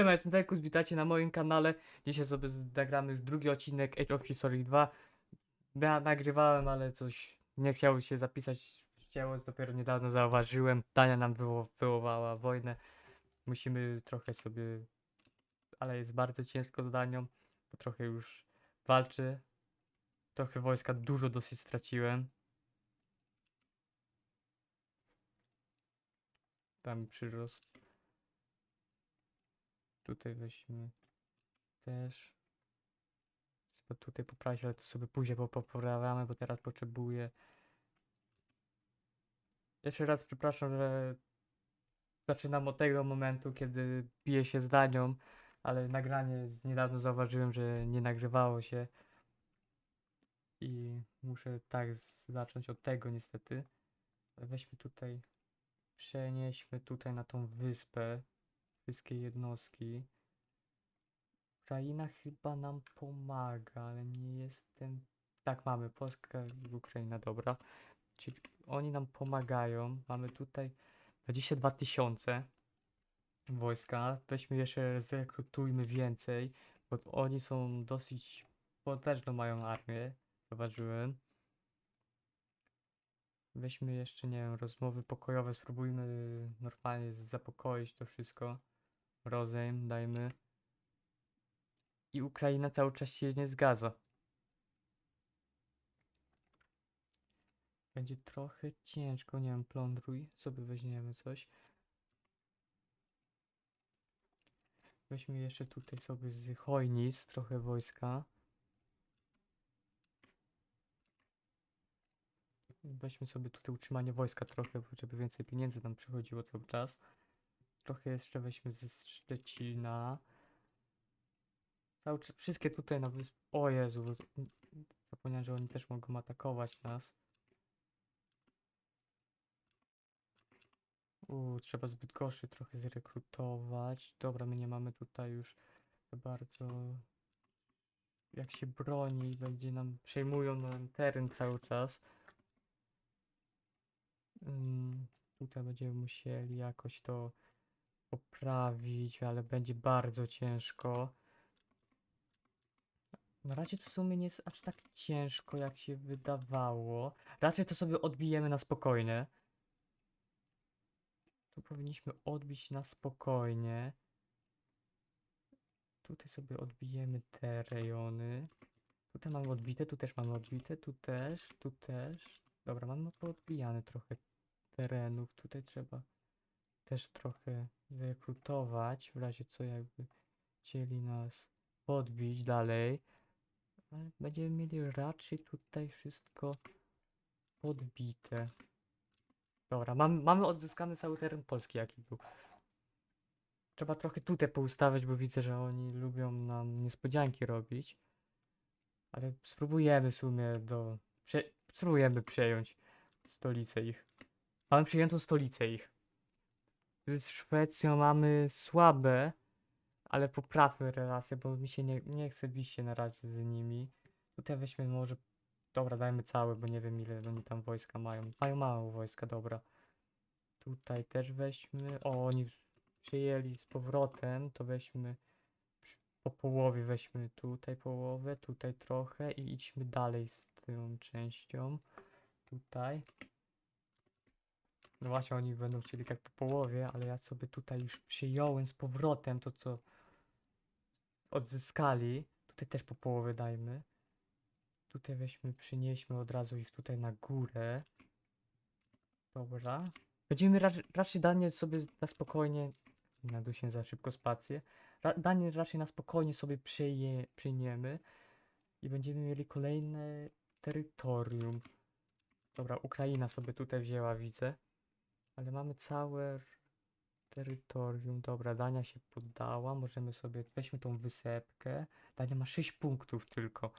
Siema, jestem Dekus, witajcie na moim kanale. Dzisiaj sobie zagramy już drugi odcinek Age of History 2. Ja nagrywałem, ale coś nie chciało się zapisać. Chciało, dopiero niedawno zauważyłem. Dania nam wywo wywołała wojnę. Musimy trochę sobie... Ale jest bardzo ciężko z Danią, bo trochę już walczy. Trochę wojska dużo dosyć straciłem. Tam przyrost. Tutaj weźmy też. Trzeba tutaj poprawić, ale to sobie później po- poprawiamy, bo teraz potrzebuję. Jeszcze raz przepraszam, że zaczynam od tego momentu, kiedy biję się z Danią, ale nagranie z niedawno zauważyłem, że nie nagrywało się. I muszę tak zacząć od tego niestety. Weźmy tutaj, przenieśmy tutaj na tą wyspę wszystkie jednostki. Ukraina chyba nam pomaga, ale nie jestem. Tak, mamy Polska i Ukraina, dobra. Czyli oni nam pomagają. Mamy tutaj 22 tysiące wojska. Weźmy jeszcze, zrekrutujmy więcej, bo oni są dosyć potężną mają armię, zauważyłem. Weźmy jeszcze, nie wiem, rozmowy pokojowe, spróbujmy normalnie zapokoić to wszystko. Rozejm dajmy. I Ukraina cały czas się nie zgadza. Będzie trochę ciężko, nie wiem, plądruj, sobie weźmiemy coś. Weźmy jeszcze tutaj sobie z Chojnic trochę wojska. Weźmy sobie tutaj utrzymanie wojska trochę, żeby więcej pieniędzy nam przychodziło cały czas. Trochę jeszcze weźmy ze Szczecina. Cały, wszystkie tutaj na wysp... O Jezu, zapomniałem, że oni też mogą atakować nas. U, trzeba zbyt gorszy trochę zrekrutować. Dobra, my nie mamy tutaj już bardzo... Jak się broni, będzie nam... Przejmują nam teren cały czas. Mm, tutaj będziemy musieli jakoś to poprawić, ale będzie bardzo ciężko. Na razie to w sumie nie jest aż tak ciężko, jak się wydawało. Raczej to sobie odbijemy na spokojnie. Tu powinniśmy odbić na spokojnie. Tutaj sobie odbijemy te rejony. Tutaj mamy odbite, tu też mamy odbite, tu też, tu też. Dobra, mamy poodbijane trochę terenów. Tutaj trzeba też trochę zrekrutować, w razie co jakby chcieli nas podbić dalej. Ale będziemy mieli raczej tutaj wszystko podbite. Dobra, mam, mamy odzyskany cały teren Polski, jaki był. Trzeba trochę tutaj poustawiać, bo widzę, że oni lubią nam niespodzianki robić. Ale spróbujemy w sumie do... Prze... Spróbujemy przejąć stolicę ich. Mamy przejętą stolicę ich. Z Szwecją mamy słabe, ale poprawmy relacje, bo mi się nie, nie chce bić się na razie z nimi. Tutaj weźmy może... Dobra, dajmy całe, bo nie wiem ile oni tam wojska mają. Mają mało wojska, dobra. Tutaj też weźmy... O, oni przyjęli z powrotem, to weźmy... Po połowie weźmy tutaj połowę, tutaj trochę i idźmy dalej z tą częścią. Tutaj. No właśnie, oni będą chcieli tak po połowie, ale ja sobie tutaj już przyjąłem z powrotem to, co odzyskali. Tutaj też po połowie dajmy. Tutaj weźmy, przynieśmy od razu ich tutaj na górę. Dobra. Będziemy raczej, raczej danie sobie na spokojnie. Nadusię za szybko spację. Ra, danie raczej na spokojnie sobie przyjmiemy. I będziemy mieli kolejne terytorium. Dobra, Ukraina sobie tutaj wzięła, widzę. Ale mamy całe terytorium. Dobra, Dania się poddała. Możemy sobie. Weźmy tą wysepkę. Dania ma 6 punktów tylko.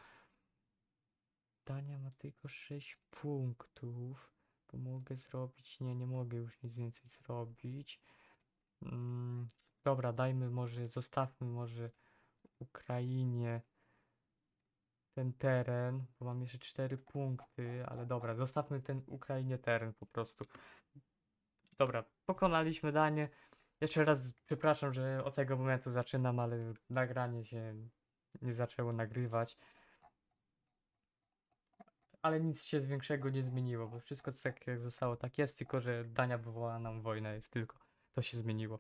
Dania ma tylko 6 punktów. To mogę zrobić. Nie, nie mogę już nic więcej zrobić. Mm, dobra, dajmy może. Zostawmy może Ukrainie ten teren, bo mam jeszcze 4 punkty, ale dobra, zostawmy ten Ukrainie teren po prostu. Dobra, pokonaliśmy Danię. Jeszcze raz przepraszam, że od tego momentu zaczynam, ale nagranie się nie zaczęło nagrywać. Ale nic się większego nie zmieniło, bo wszystko tak jak zostało, tak jest, tylko że Dania wywołała nam wojnę, jest tylko. To się zmieniło.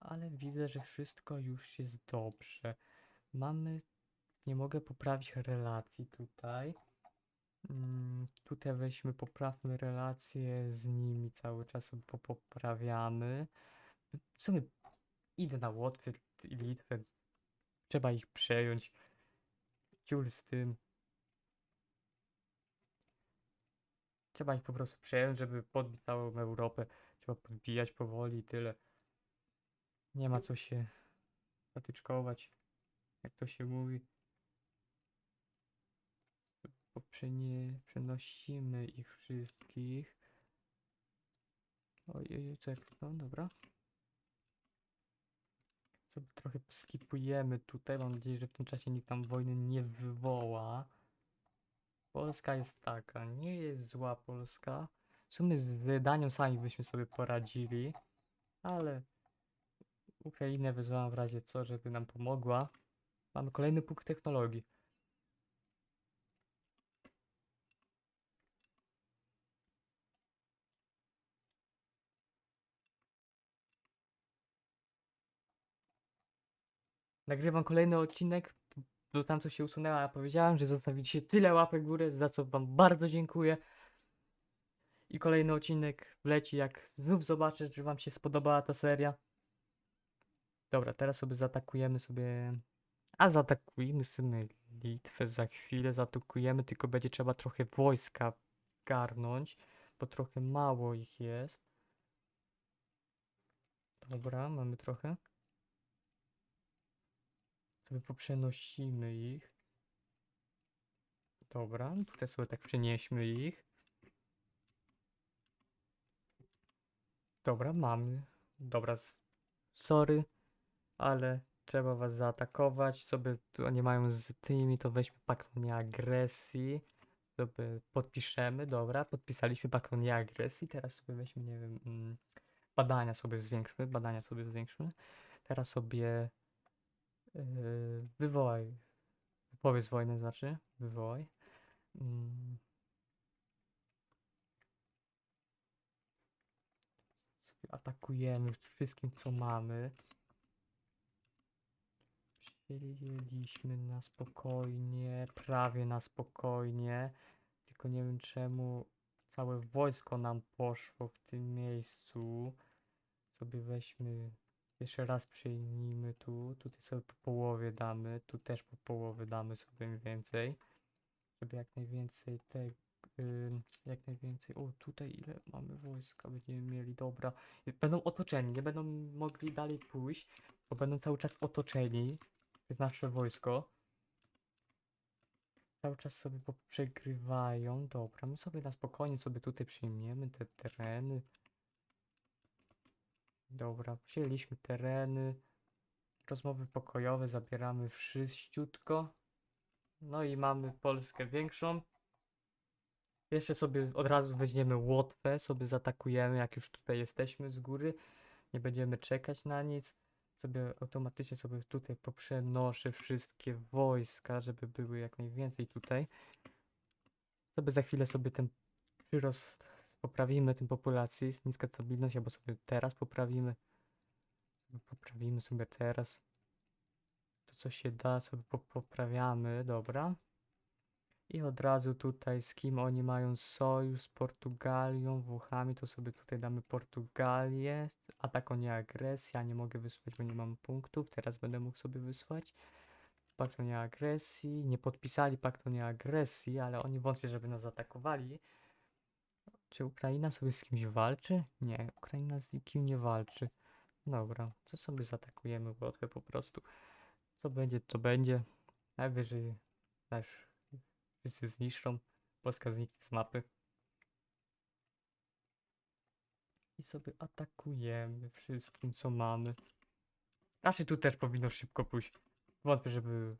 Ale widzę, że wszystko już jest dobrze. Mamy. Nie mogę poprawić relacji tutaj. Mm, tutaj weźmy, poprawmy relacje z nimi, cały czas sobie po- poprawiamy. W sumie idę na Łotwę i Litwę. Trzeba ich przejąć. Ciul z tym. Trzeba ich po prostu przejąć, żeby podbić całą Europę. Trzeba podbijać powoli i tyle. Nie ma co się zatyczkować, jak to się mówi. Poprzenie, przenosimy ich wszystkich. Ojej, co kliknąłem? Dobra. Sobie trochę skipujemy tutaj. Mam nadzieję, że w tym czasie nikt tam wojny nie wywoła. Polska jest taka, nie jest zła Polska. W sumie z Danią sami byśmy sobie poradzili, ale Ukrainę wezwałam w razie co, żeby nam pomogła. Mamy kolejny punkt technologii. Nagrywam kolejny odcinek, bo tam co się usunęło, a powiedziałem, że zostawicie tyle łapek w górę, za co wam bardzo dziękuję. I kolejny odcinek wleci, jak znów zobaczę, czy wam się spodobała ta seria. Dobra, teraz sobie zaatakujemy sobie... A zaatakujemy sobie Litwę za chwilę, zaatakujemy, tylko będzie trzeba trochę wojska garnąć, bo trochę mało ich jest. Dobra, mamy trochę. Sobie poprzenosimy ich. Dobra, tutaj sobie tak przenieśmy ich. Dobra, mamy. Dobra, sorry, ale trzeba was zaatakować. Sobie oni mają z tymi, to weźmy pakt o nieagresji. Sobie podpiszemy, dobra, podpisaliśmy pakt o nieagresji. Teraz sobie weźmy, nie wiem, mm, badania sobie zwiększmy, badania sobie zwiększmy. Teraz sobie wywołaj, powiedz wojnę znaczy, wywołaj. Mm. atakujemy wszystkim, co mamy. Przyjęliśmy na spokojnie, prawie na spokojnie. Tylko nie wiem czemu całe wojsko nam poszło w tym miejscu. Sobie weźmy, jeszcze raz przyjmijmy tu. Tutaj sobie po połowie damy, tu też po połowie damy sobie więcej. Żeby jak najwięcej Ym, jak najwięcej. O, tutaj ile mamy wojska będziemy mieli, dobra. Będą otoczeni, nie będą mogli dalej pójść, bo będą cały czas otoczeni przez nasze wojsko. Cały czas sobie przegrywają. Dobra, my sobie na spokojnie sobie tutaj przyjmiemy te tereny. Dobra, przyjęliśmy tereny. Rozmowy pokojowe zabieramy wszyściutko. No i mamy Polskę większą. Jeszcze sobie od razu weźmiemy Łotwę, sobie zaatakujemy, jak już tutaj jesteśmy z góry. Nie będziemy czekać na nic. Sobie automatycznie sobie tutaj poprzenoszę wszystkie wojska, żeby były jak najwięcej tutaj. Sobie za chwilę sobie ten przyrost poprawimy, tym populacji, jest niska stabilność, albo sobie teraz poprawimy. Sobie poprawimy sobie teraz. To co się da, sobie po poprawiamy, dobra. I od razu tutaj z kim oni mają sojusz, z Portugalią, Włochami, to sobie tutaj damy Portugalię. Atak o nieagresję, nie mogę wysłać, bo nie mam punktów. Teraz będę mógł sobie wysłać. Pakt o nieagresji. Nie podpisali pakt o nieagresji, ale oni wątpię, żeby nas zaatakowali. Czy Ukraina sobie z kimś walczy? Nie, Ukraina z nikim nie walczy. Dobra, to sobie zaatakujemy Łotwę po prostu. Co będzie, to będzie. Najwyżej też wszyscy zniszczą. Polska zniknie z mapy. I sobie atakujemy wszystkim, co mamy. Raczej tu też powinno szybko pójść. Wątpię, żeby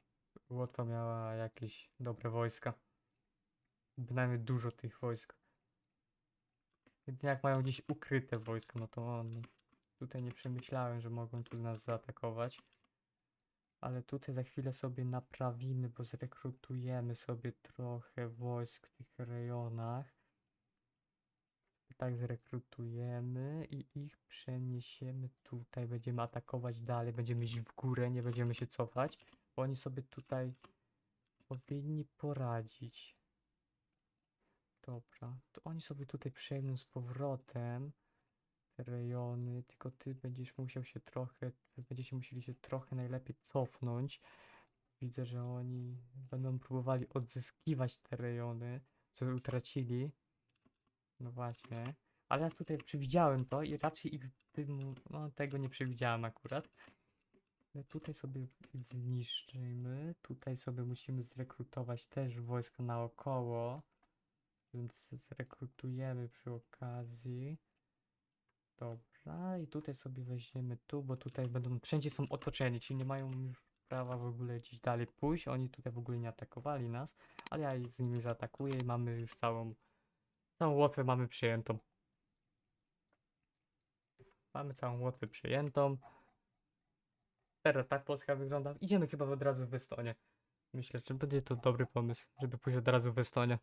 Łotwa miała jakieś dobre wojska. Bynajmniej dużo tych wojsk. Jak mają gdzieś ukryte wojska, no to oni Tutaj nie przemyślałem, że mogą tu nas zaatakować. Ale tutaj za chwilę sobie naprawimy, bo zrekrutujemy sobie trochę wojsk w tych rejonach. Tak zrekrutujemy i ich przeniesiemy tutaj. Będziemy atakować dalej, będziemy iść w górę, nie będziemy się cofać, bo oni sobie tutaj powinni poradzić. Dobra, to oni sobie tutaj przejmą z powrotem te rejony, tylko ty będziesz musiał się trochę, będziecie musieli się trochę najlepiej cofnąć. Widzę, że oni będą próbowali odzyskiwać te rejony, co utracili. No właśnie. Ale ja tutaj przewidziałem to i raczej ich tym, no tego nie przewidziałem akurat. Tutaj sobie zniszczymy. Tutaj sobie musimy zrekrutować też wojska naokoło. Więc zrekrutujemy przy okazji. Dobra, i tutaj sobie weźmiemy tu, bo tutaj będą, wszędzie są otoczeni, czyli nie mają już prawa w ogóle gdzieś dalej pójść. Oni tutaj w ogóle nie atakowali nas, ale ja ich z nimi zaatakuję i mamy już całą, całą Łotwę mamy przyjętą. Mamy całą Łotwę przyjętą. Teraz tak Polska wygląda. Idziemy chyba od razu w Estonię. Myślę, że będzie to dobry pomysł, żeby pójść od razu w Estonię.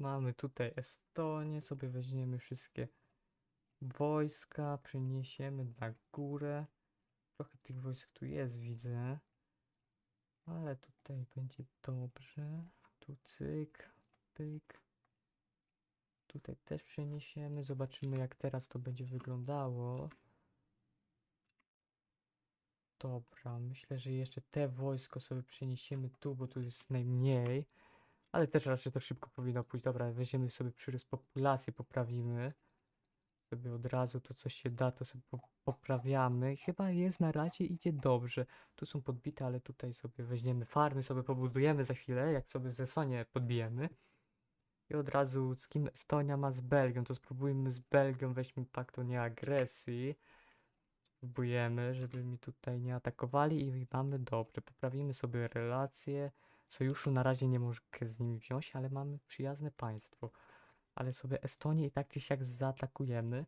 Mamy tutaj Estonię, sobie weźmiemy wszystkie wojska, przeniesiemy na górę. Trochę tych wojsk tu jest, widzę. Ale tutaj będzie dobrze. Tu cyk, pyk. Tutaj też przeniesiemy. Zobaczymy jak teraz to będzie wyglądało. Dobra, myślę, że jeszcze te wojsko sobie przeniesiemy tu, bo tu jest najmniej. Ale też raczej to szybko powinno pójść. Dobra, weźmiemy sobie przyrost populacji, poprawimy. Sobie od razu to co się da, to sobie po- poprawiamy. Chyba jest na razie, idzie dobrze. Tu są podbite, ale tutaj sobie weźmiemy farmy, sobie pobudujemy za chwilę, jak sobie ze Estonię podbijemy. I od razu z kim Estonia ma z Belgią, to spróbujmy z Belgią, weźmy pakt o nieagresji. Spróbujemy, żeby mi tutaj nie atakowali i mamy dobrze. Poprawimy sobie relacje. Sojuszu na razie nie mogę z nimi wziąć, ale mamy przyjazne państwo. Ale sobie Estonię i tak czy siak zaatakujemy.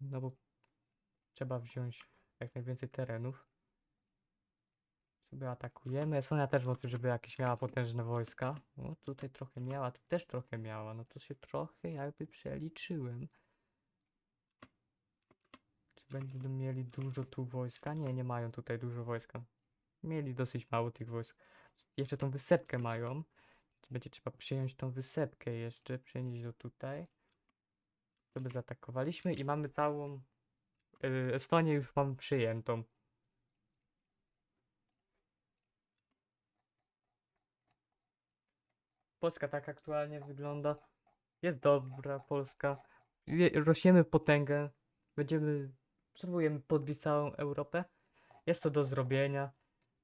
No bo trzeba wziąć jak najwięcej terenów. Sobie atakujemy. Estonia też wątpię, żeby jakieś miała potężne wojska. No tutaj trochę miała, tu też trochę miała. No to się trochę jakby przeliczyłem. Czy będą mieli dużo tu wojska? Nie, nie mają tutaj dużo wojska. Mieli dosyć mało tych wojsk. Jeszcze tą wysepkę mają. Będzie trzeba przyjąć tą wysepkę jeszcze, przenieść do tutaj. To by zaatakowaliśmy i mamy całą y, Estonię już mamy przyjętą. Polska tak aktualnie wygląda. Jest dobra Polska. Rośniemy potęgę. Będziemy, spróbujemy podbić całą Europę. Jest to do zrobienia.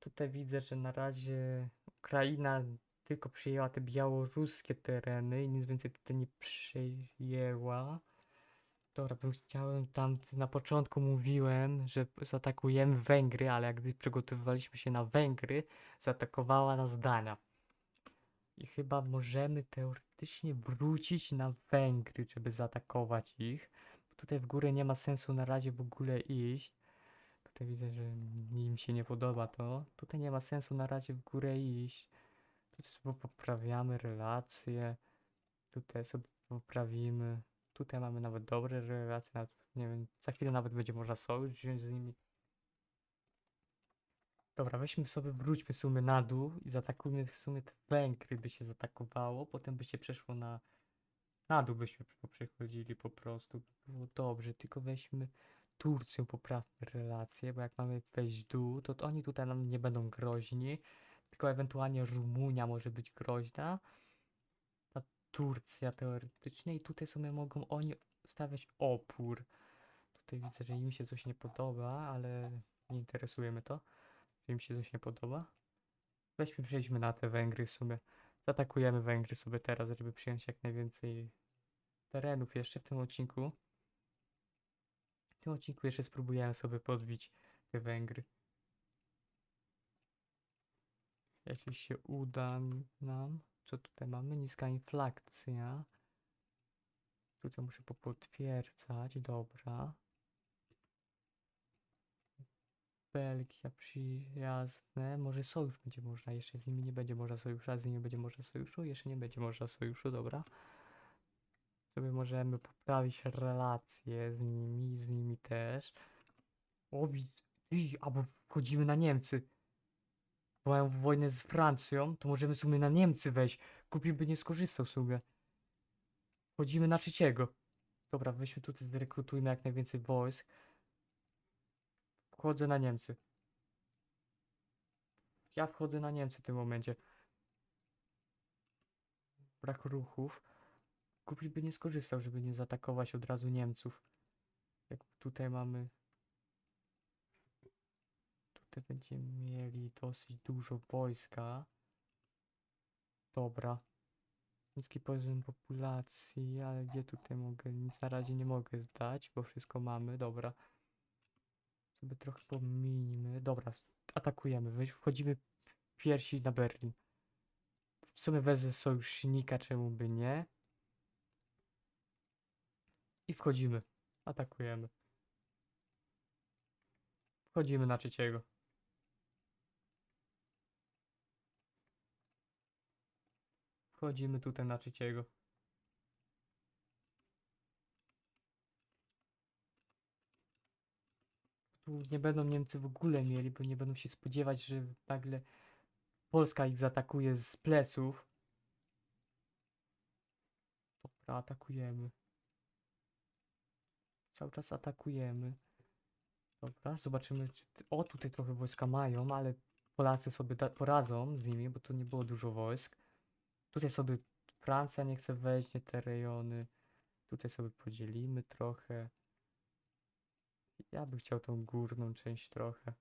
Tutaj widzę, że na razie Ukraina tylko przyjęła te białoruskie tereny i nic więcej tutaj nie przyjęła. Dobra, bym chciałem tam na początku mówiłem, że zaatakujemy Węgry, ale jak gdy przygotowywaliśmy się na Węgry, zaatakowała nas Dania. I chyba możemy teoretycznie wrócić na Węgry, żeby zaatakować ich. Bo tutaj w górę nie ma sensu na razie w ogóle iść. Widzę, że im się nie podoba to. Tutaj nie ma sensu na razie w górę iść. Tutaj sobie poprawiamy relacje. Tutaj sobie poprawimy. Tutaj mamy nawet dobre relacje. Nawet, nie wiem, za chwilę nawet będzie można sojusz wziąć z nimi. Dobra, weźmy sobie, wróćmy w sumie na dół i zaatakujmy w sumie te Węgry, by się zaatakowało. Potem by się przeszło na... Na dół byśmy przechodzili po prostu. By było dobrze, tylko weźmy Turcją, poprawmy relacje, bo jak mamy wejść dół, to, to oni tutaj nam nie będą groźni. Tylko ewentualnie Rumunia może być groźna. Ta Turcja teoretycznie i tutaj sobie mogą oni stawiać opór. Tutaj widzę, że im się coś nie podoba, ale nie interesuje mnie to, że im się coś nie podoba. Weźmy, przejdźmy na te Węgry w sumie. Zaatakujemy Węgry sobie teraz, żeby przyjąć jak najwięcej terenów jeszcze w tym odcinku. W tym odcinku jeszcze spróbujemy sobie podbić te Węgry. Jeśli się uda nam, co tutaj mamy? Niska inflacja. Tutaj muszę popotwierdzać, dobra. Belgia przyjazne. Może sojusz będzie można, jeszcze z nimi nie będzie można sojuszu, a z nimi będzie można sojuszu, jeszcze nie będzie można sojuszu, dobra. Sobie możemy poprawić relacje z nimi, z nimi też. O, Ej, albo wchodzimy na Niemcy. Mają wojnę z Francją, to możemy w sumie na Niemcy wejść. Kupi by nie skorzystał w sumie. Wchodzimy na trzeciego. Dobra, weźmy tutaj, zrekrutujmy jak najwięcej wojsk. Wchodzę na Niemcy. Ja wchodzę na Niemcy w tym momencie. Brak ruchów. Kupi by nie skorzystał, żeby nie zaatakować od razu Niemców. Jak tutaj mamy. Tutaj będziemy mieli dosyć dużo wojska. Dobra. Niski poziom populacji, ale gdzie tutaj mogę? Nic na razie nie mogę dać, bo wszystko mamy. Dobra. Sobie trochę pominimy. Dobra, atakujemy. Wchodzimy pierwsi na Berlin. W sumie wezmę sojusznika, czemu by nie. I wchodzimy. Atakujemy. Wchodzimy na trzeciego. Wchodzimy tutaj na trzeciego. Tu nie będą Niemcy w ogóle mieli, bo nie będą się spodziewać, że nagle Polska ich zaatakuje z pleców. Dobra, atakujemy. Cały czas atakujemy. Dobra, zobaczymy. Czy... O, tutaj trochę wojska mają, ale Polacy sobie poradzą z nimi, bo tu nie było dużo wojsk. Tutaj sobie Francja nie chce wejść, nie te rejony. Tutaj sobie podzielimy trochę. Ja bym chciał tą górną część trochę.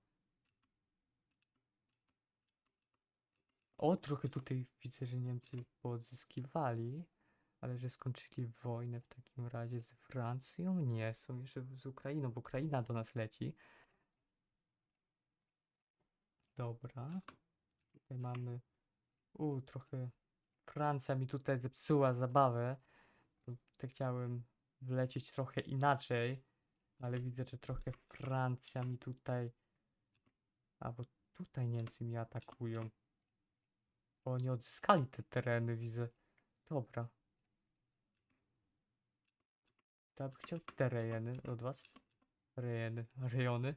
O, trochę tutaj widzę, że Niemcy poodzyskiwali, ale że skończyli wojnę w takim razie z Francją? Nie, są jeszcze z Ukrainą, bo Ukraina do nas leci. Dobra. Tutaj mamy. U, trochę. Francja mi tutaj zepsuła zabawę. Tutaj chciałem wlecieć trochę inaczej, ale widzę, że trochę Francja mi tutaj. A bo tutaj Niemcy mnie atakują. Bo oni odzyskali te tereny, widzę. Dobra. To bym chciał te rejony od was. Rejony, rejony.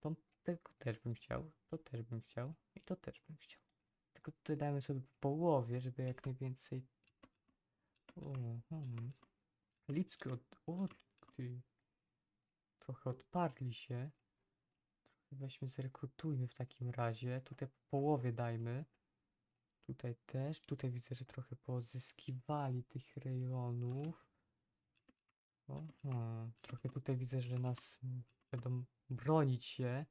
To tego też bym chciał. To też bym chciał. I to też bym chciał. Tylko tutaj dajmy sobie po połowie, żeby jak najwięcej. O, hmm. Lipski od. O, ty. Trochę odparli się. Weźmy, zrekrutujmy w takim razie. Tutaj po połowie dajmy. Tutaj też. Tutaj widzę, że trochę pozyskiwali tych rejonów. Trochę tutaj widzę, że nas będą bronić się.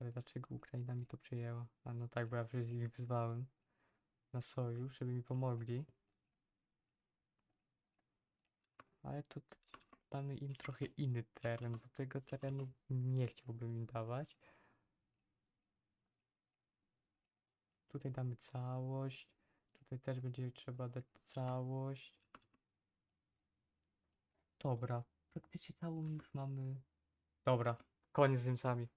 Ale dlaczego Ukraina mi to przejęła? A no tak, bo ja przecież ich wzwałem na sojusz, żeby mi pomogli. Ale to t- damy im trochę inny teren, bo tego terenu nie chciałbym im dawać. Tutaj damy całość. Tutaj też będzie trzeba dać całość. Dobra, praktycznie całą już mamy. Dobra, koniec z Niemcami.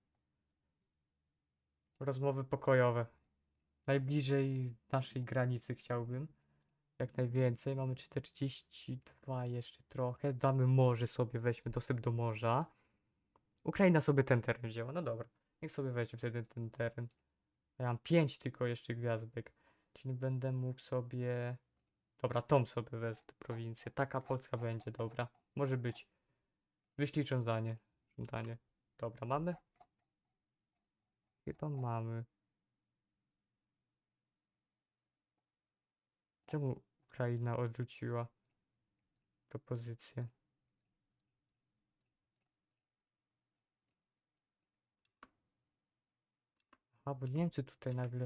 Rozmowy pokojowe. Najbliżej naszej granicy chciałbym. Jak najwięcej. Mamy 42 jeszcze trochę. Damy morze sobie, weźmy dostęp do morza. Ukraina sobie ten teren wzięła. No dobra. Niech sobie weźmie wtedy ten teren. Ja mam 5 tylko jeszcze gwiazdek. Czyli będę mógł sobie... Dobra, tą sobie wezmę tę prowincję. Taka Polska będzie, dobra. Może być. Wyślij żądanie. Żądanie. Dobra, mamy? Chyba mamy. Czemu Ukraina odrzuciła propozycję? A, bo Niemcy tutaj nagle...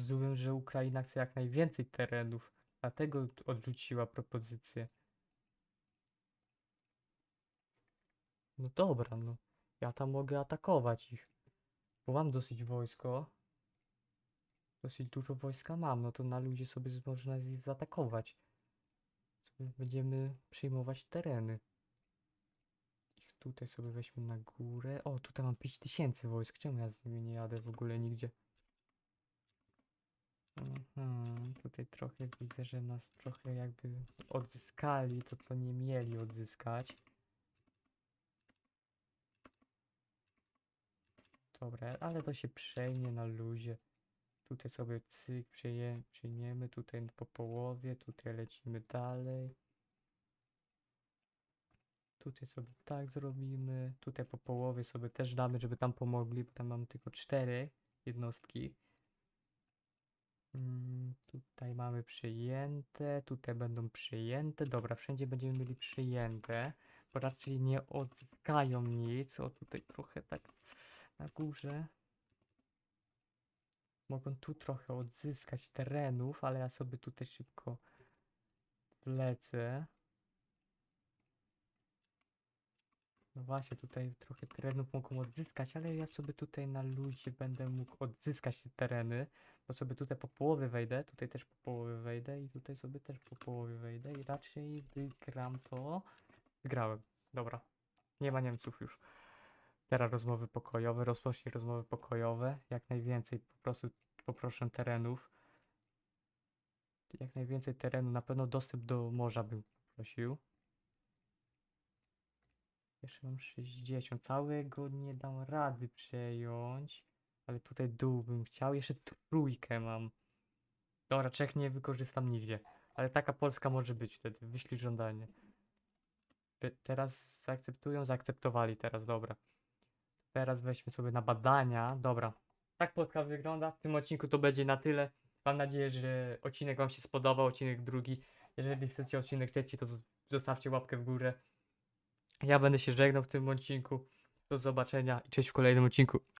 Rozumiem, że Ukraina chce jak najwięcej terenów, dlatego odrzuciła propozycję. No dobra, no. Ja tam mogę atakować ich. Bo mam dosyć wojsko. dosyć dużo wojska mam, no to na ludzie sobie można z- zaatakować. Sobie będziemy przejmować tereny. Ich tutaj sobie weźmy na górę. O, tutaj mam 5000 wojsk. Czemu ja z nimi nie jadę w ogóle nigdzie? Mhm, tutaj trochę widzę, że nas trochę jakby odzyskali to, co nie mieli odzyskać. Dobra, ale to się przejmie na luzie. Tutaj sobie cyk przeje, przejmiemy, tutaj po połowie, tutaj lecimy dalej. Tutaj sobie tak zrobimy, tutaj po połowie sobie też damy, żeby tam pomogli, bo tam mamy tylko cztery jednostki. Mm, tutaj mamy przyjęte, tutaj będą przyjęte. Dobra, wszędzie będziemy mieli przyjęte, bo raczej nie odzyskają nic. O, tutaj trochę tak na górze. Mogą tu trochę odzyskać terenów, ale ja sobie tutaj szybko wlecę. No właśnie, tutaj trochę terenów mogą odzyskać, ale ja sobie tutaj na luzie będę mógł odzyskać te tereny, bo sobie tutaj po połowie wejdę, tutaj też po połowie wejdę i tutaj sobie też po połowie wejdę i raczej wygram to. Wygrałem. Dobra. Nie ma Niemców już. Teraz rozmowy pokojowe, rozpocznij rozmowy pokojowe. Jak najwięcej po prostu poproszę terenów. Jak najwięcej terenu, na pewno dostęp do morza bym prosił. Jeszcze mam 60. Całego nie dam rady przejąć. Ale tutaj dół bym chciał. Jeszcze trójkę mam. Dobra, Czech nie wykorzystam nigdzie. Ale taka Polska może być wtedy. Wyślij żądanie. Te- Teraz zaakceptują, zaakceptowali teraz, dobra. Teraz weźmy sobie na badania. Dobra. Tak Polska wygląda. W tym odcinku to będzie na tyle. Mam nadzieję, że odcinek Wam się spodobał, odcinek drugi. Jeżeli chcecie odcinek trzeci, to zostawcie łapkę w górę. Ja będę się żegnał w tym odcinku. Do zobaczenia i cześć w kolejnym odcinku.